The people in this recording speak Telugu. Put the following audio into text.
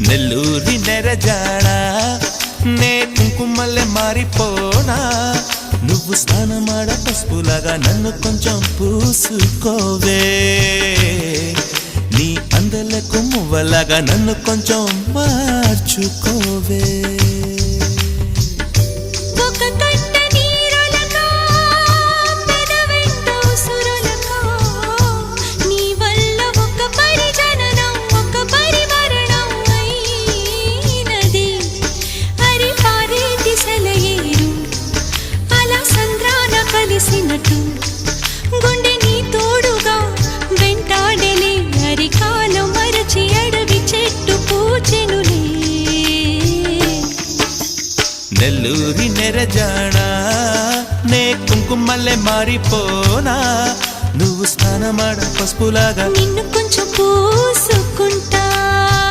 నెల్లూరి నెరజాడా నే కుంకుమల్లె మారిపోనా? నువ్వు స్నానమాడ పసుపులాగా నన్ను కొంచెం పూసుకోవే. నీ అందలకు మువ్వలాగా నన్ను కొంచెం మార్చుకోవే. కలిసినట్టు గుండె నీ తోడుగా వెంటాడలే అరికాలు మరచి అడవి చెట్టు పూచెనులే. నెల్లూరి నెరజాడా నే కుంకుమల్లె మారిపోనా నువ్వు స్నానమాడ పసుపులాగా నిన్ను కొంచెం పూసుకుంటా